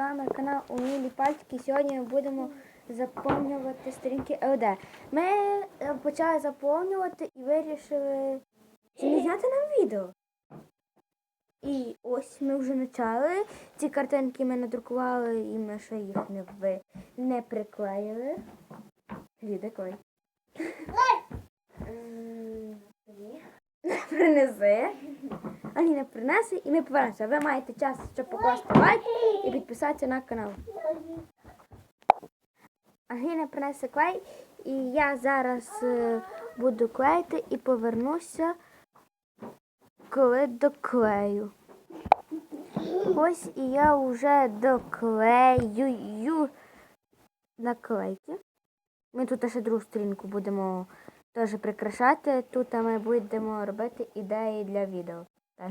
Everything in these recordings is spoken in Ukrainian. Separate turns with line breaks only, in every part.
вами канал Умілі Пальчики. Сьогодні ми будемо заповнювати сторінки ЛД. Ми е, почали заповнювати і вирішили чи не зняти нам відео. І ось ми вже почали. Ці картинки ми надрукували і ми ще їх не, ви... не приклеїли. Ліда, клей. Принеси. Аліна і ми повернемося. Ви маєте час, щоб покласти лайк і підписатися на канал. Аліна принесе клей, і я зараз е, буду клеїти і повернуся, коли доклею. Ось і я вже доклеюю наклейки. Ми тут ще другу сторінку будемо теж прикрашати. Тут ми будемо робити ідеї для відео. Так,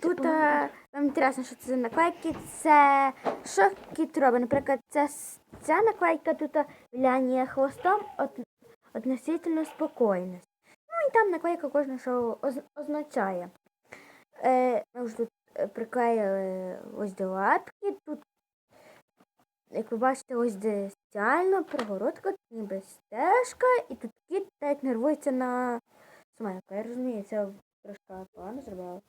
Тут е, вам інтересно, що це за наклейки. Це що кіт робить? Наприклад, це, ця наклейка тут віляння хвостом от, относительно спокійність. Ну і там наклейка кожна, що оз- означає. Е, ми вже тут е, приклеїли ось до лапки. Тут, як ви бачите, ось де спеціально перегородка, тут ніби стежка, і тут кіт так нервується на смайку. Я розумію, це трошки погано зробила.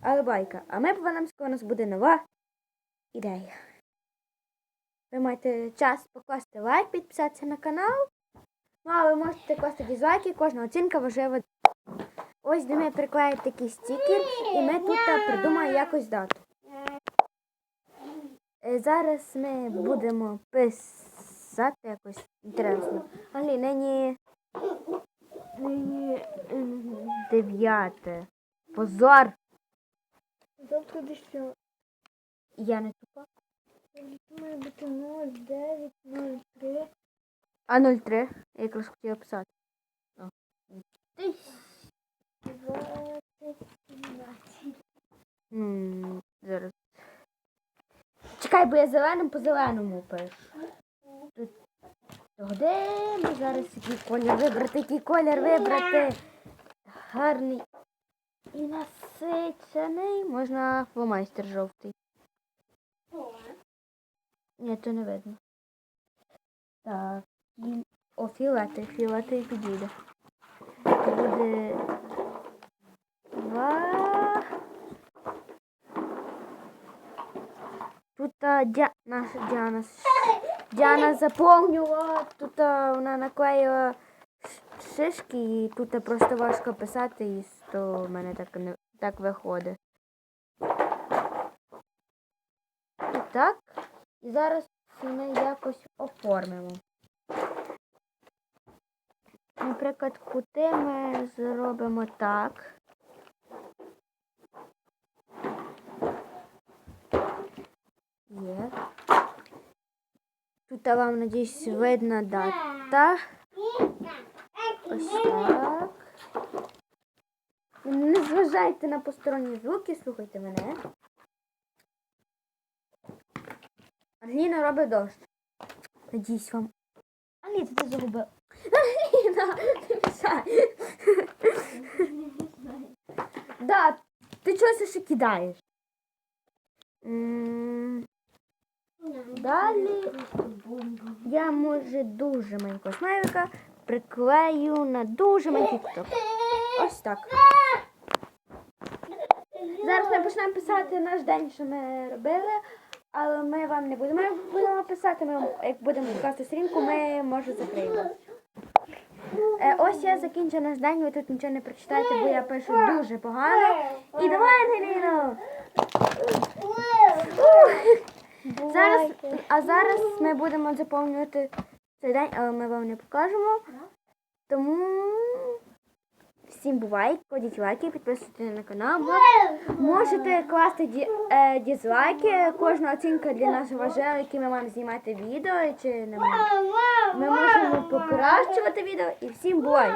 Але байка. А ми коли у нас буде нова ідея. Ви маєте час покласти лайк, підписатися на канал. Ну, а ви можете класти дізлайки, кожна оцінка важлива. Ось де ми приклеїмо такий стікер, і ми тут е, придумаємо якось дату. Е, Зараз ми будемо писати якось інтересно. Алі, нині, нині ем, дев'яте. Позор!
Завтра десь
Я не тупа.
має бути 09, 03.
А 03? Я якраз хотіла писати. О. Ти.
20, 17.
М, Зараз. Чекай, бо я зеленим по зеленому пишу. Тут. Де ми зараз який колір вибрати, який колір вибрати? Гарний і насичений. Можна фломайстер жовтий. Ні, то не видно. Так. О, фіолетовий, фіолетовий підійде. Це буде два. Тут а, Дя... наша Діана. Діана заповнювала, тут вона наклеїла шишки і тут просто важко писати, і то в мене так, не, так виходить. І так. І зараз ми якось оформимо. Наприклад, кути ми зробимо так. Є. Тут вам, надіюсь, видно дата. Ось так. Не зважайте на посторонні звуки, слухайте мене. Ангеліна робить дощ. Надіюсь вам. Ангеліна, ти загубив. Ангеліна, ти мішай. Да, ти чогось ще кидаєш. Далі я може дуже маленького смайлика приклею на дуже маленький куток. Ось так. Зараз ми почнемо писати наш день, що ми робили, але ми вам не будемо Ми будемо писати. Ми, вам, як будемо показати сторінку, ми може закриємо. Е, ось я закінчу наш день, ви тут нічого не прочитаєте, бо я пишу дуже погано. І давай, Ангеліно! Зараз, а зараз ми будемо заповнювати цей день, але ми вам не покажемо. Тому всім бувай, кладіть лайки, підписуйтесь на канал. Можете класти ді, е, дізлайки. Кожна оцінка для нас важлива, які ми маємо знімати відео чи не маємо. Ми можемо покращувати відео і всім бувай!